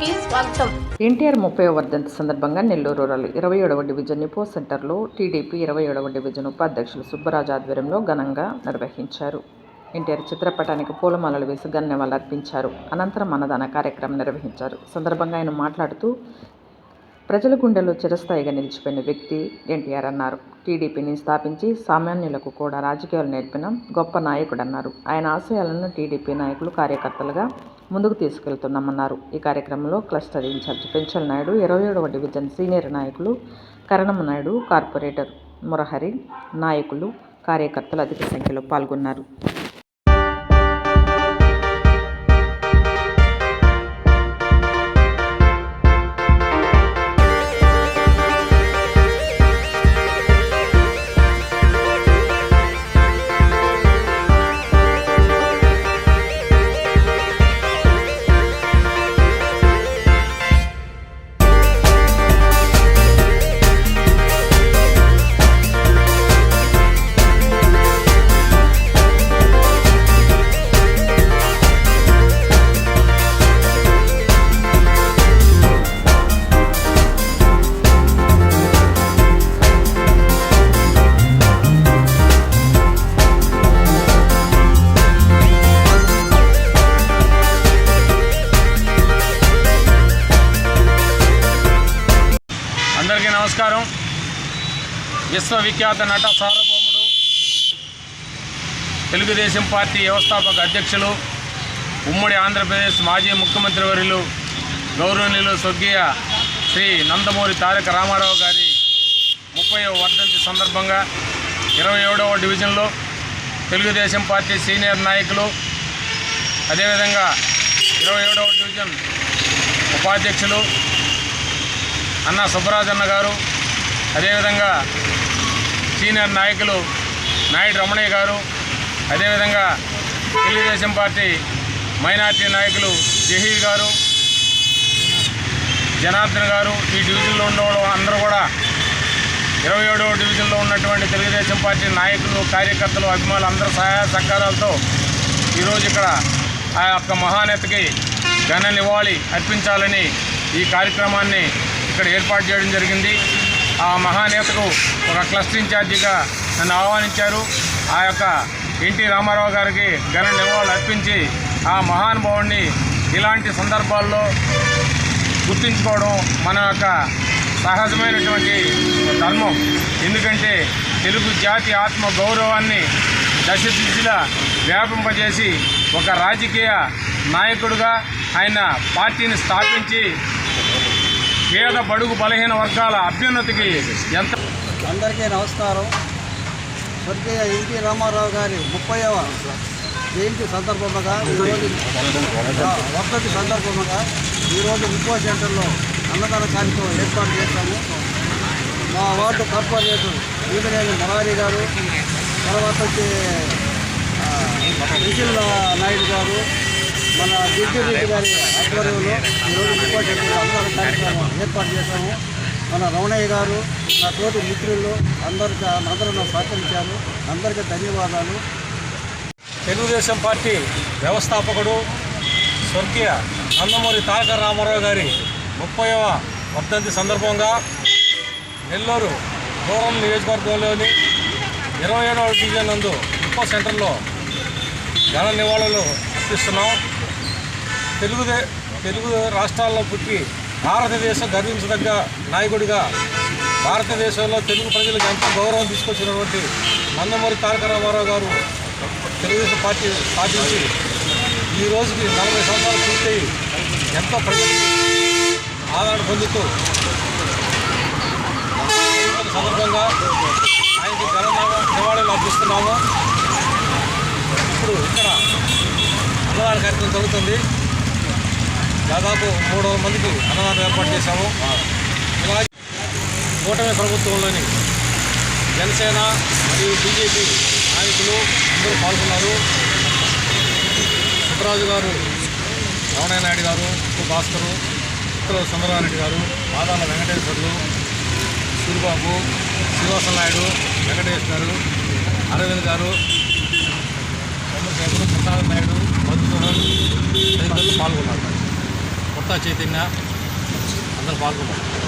కి స్వాగతం. ఎన్టీఆర్ ముప్పై వర్ధంతి సందర్భంగా నెల్లూరు రూరల్ ఇరవై ఏడవ డివిజన్ నిపో సెంటర్లో టీడీపీ ఇరవై ఏడవ డివిజన్ ఉపాధ్యక్షులు సుబ్బరాజు ఆధ్వర్యంలో ఘనంగా నిర్వహించారు. ఎన్టీఆర్ చిత్రపటానికి పూలమాలలు వేసి గన్యవాళ్ళు అర్పించారు. అనంతరం అన్నదాన కార్యక్రమం నిర్వహించారు. సందర్భంగా ఆయన మాట్లాడుతూ ప్రజల గుండెల్లో చిరస్థాయిగా నిలిచిపోయిన వ్యక్తి ఎన్టీఆర్ అన్నారు. టీడీపీని స్థాపించి సామాన్యులకు కూడా రాజకీయాలు నేర్పిన గొప్ప నాయకుడు అన్నారు ఆయన ఆశయాలను టీడీపీ నాయకులు కార్యకర్తలుగా ముందుకు తీసుకెళ్తున్నామన్నారు. ఈ కార్యక్రమంలో క్లస్టర్ ఇన్ఛార్జ్ పెంచల్ నాయుడు ఇరవై ఏడవ డివిజన్ సీనియర్ నాయకులు కరణం నాయుడు కార్పొరేటర్ మురహరి నాయకులు కార్యకర్తలు అధిక సంఖ్యలో పాల్గొన్నారు. అందరికీ నమస్కారం. విశ్వవిఖ్యాత నట సార్వభౌముడు తెలుగుదేశం పార్టీ వ్యవస్థాపక అధ్యక్షులు ఉమ్మడి ఆంధ్రప్రదేశ్ మాజీ ముఖ్యమంత్రి వర్యులు గౌరవనీయులు స్వర్గీయ శ్రీ నందమూరి తారక రామారావు గారి ముప్పై వర్ధంతి సందర్భంగా ఇరవై ఏడవ డివిజన్లో తెలుగుదేశం పార్టీ సీనియర్ నాయకులు అదేవిధంగా ఇరవై ఏడవ డివిజన్ ఉపాధ్యక్షులు అన్న సుబ్బరాజన్న గారు అదేవిధంగా సీనియర్ నాయకులు నాయుడు రమణయ్య గారు అదేవిధంగా తెలుగుదేశం పార్టీ మైనార్టీ నాయకులు జహీర్ గారు జనార్దన్ గారు ఈ డివిజన్లో ఉండేవాళ్ళు అందరూ కూడా ఇరవై ఏడవ డివిజన్లో ఉన్నటువంటి తెలుగుదేశం పార్టీ నాయకులు కార్యకర్తలు అభిమానులు అందరూ సహాయ సహకారాలతో ఈరోజు ఇక్కడ ఆ యొక్క మహానేతకి ఘన నివాళి అర్పించాలని ఈ కార్యక్రమాన్ని ఇక్కడ ఏర్పాటు చేయడం జరిగింది. ఆ మహానేతకు ఒక క్లస్టర్ ఇన్ఛార్జిగా నన్ను ఆహ్వానించారు. ఆ యొక్క ఎన్టీ రామారావు గారికి ఘన నివాళులు అర్పించి ఆ మహానుభావుడిని ఇలాంటి సందర్భాల్లో గుర్తించుకోవడం మన యొక్క సహజమైనటువంటి ధర్మం. ఎందుకంటే తెలుగు జాతి ఆత్మ గౌరవాన్ని దశ దిశలా వ్యాపింపజేసి ఒక రాజకీయ నాయకుడుగా ఆయన పార్టీని స్థాపించి పేద బడుగు బలహీన వర్గాల అభ్యున్నతికి ఎంత అందరికీ నమస్కారం. స్వర్గీయ ఎన్టీ రామారావు గారి ముప్పైవ జయంతి సందర్భంగా ఈరోజు ఆ, వర్ధంతి సందర్భంగా ఈరోజు ముప్పై సెంటర్లో అన్నదాన కార్యక్రమం ఏర్పాటు చేస్తాము మా వార్డు కార్పొరేటర్ ఈదనేని మరారి గారు తర్వాత వచ్చి నిఖిల్ నాయుడు గారు మన దిగ్గు రెడ్డి గారి ఆధ్వర్యంలో ఈరోజు ముప్పై అన్నదాన కార్యక్రమం ఏర్పాటు చేశాము. మన రమణయ్య గారు నా తోటి మిత్రులు అందరికీ అందరూ నాకు సహకరించారు. అందరికీ ధన్యవాదాలు. తెలుగుదేశం పార్టీ వ్యవస్థాపకుడు స్వర్గీయ నందమూరి తారక రామారావు గారి ముప్పైవ వర్ధంతి సందర్భంగా నెల్లూరు రూరల్ నియోజకవర్గంలోని ఇరవై ఏడవ డివిజన్ నందు ఉప సెంటర్లో ఘన నివాళులు అర్పిస్తున్నాం తెలుగుదే తెలుగు రాష్ట్రాల్లో పుట్టి భారతదేశం గర్వించదగ్గ నాయకుడిగా భారతదేశంలో తెలుగు ప్రజలకు ఎంతో గౌరవం తీసుకొచ్చినటువంటి నందమూరి తారక రామారావు గారు తెలుగుదేశం పార్టీ స్థాపించి ఈ రోజుకి నలభై సంవత్సరాలు పూర్తయి ఎంతో ప్రజలు ఆదరణ పొందుతూ సందర్భంగా ఆయనకి ఘన నివాళులు అర్పిస్తున్నాము ఇప్పుడు ఇక్కడ అన్నదాన కార్యక్రమం జరుగుతుంది. దాదాపు మూడు మందికి అన్నదానం ఏర్పాటు చేశాము. ఇలాగే కూటమి ప్రభుత్వంలోని జనసేన మరియు బీజేపీ నాయకులు అందరూ పాల్గొన్నారు. సుబ్బరాజు గారు రమణయ్య నాయుడు గారు కు భాస్కరు ఉత్తర సుందరారెడ్డి గారు మాదాల వెంకటేశ్వర్లు సూరిబాబు శ్రీవాస నాయుడు వెంకటేష్ గారు అరవింద్ గారు చంద్రశేఖర్ ప్రసాద్ నాయుడు మధుసూదన్ తదితరులు పాల్గొన్నారు యువత చైతన్య అందరూ పాల్గొన్నారు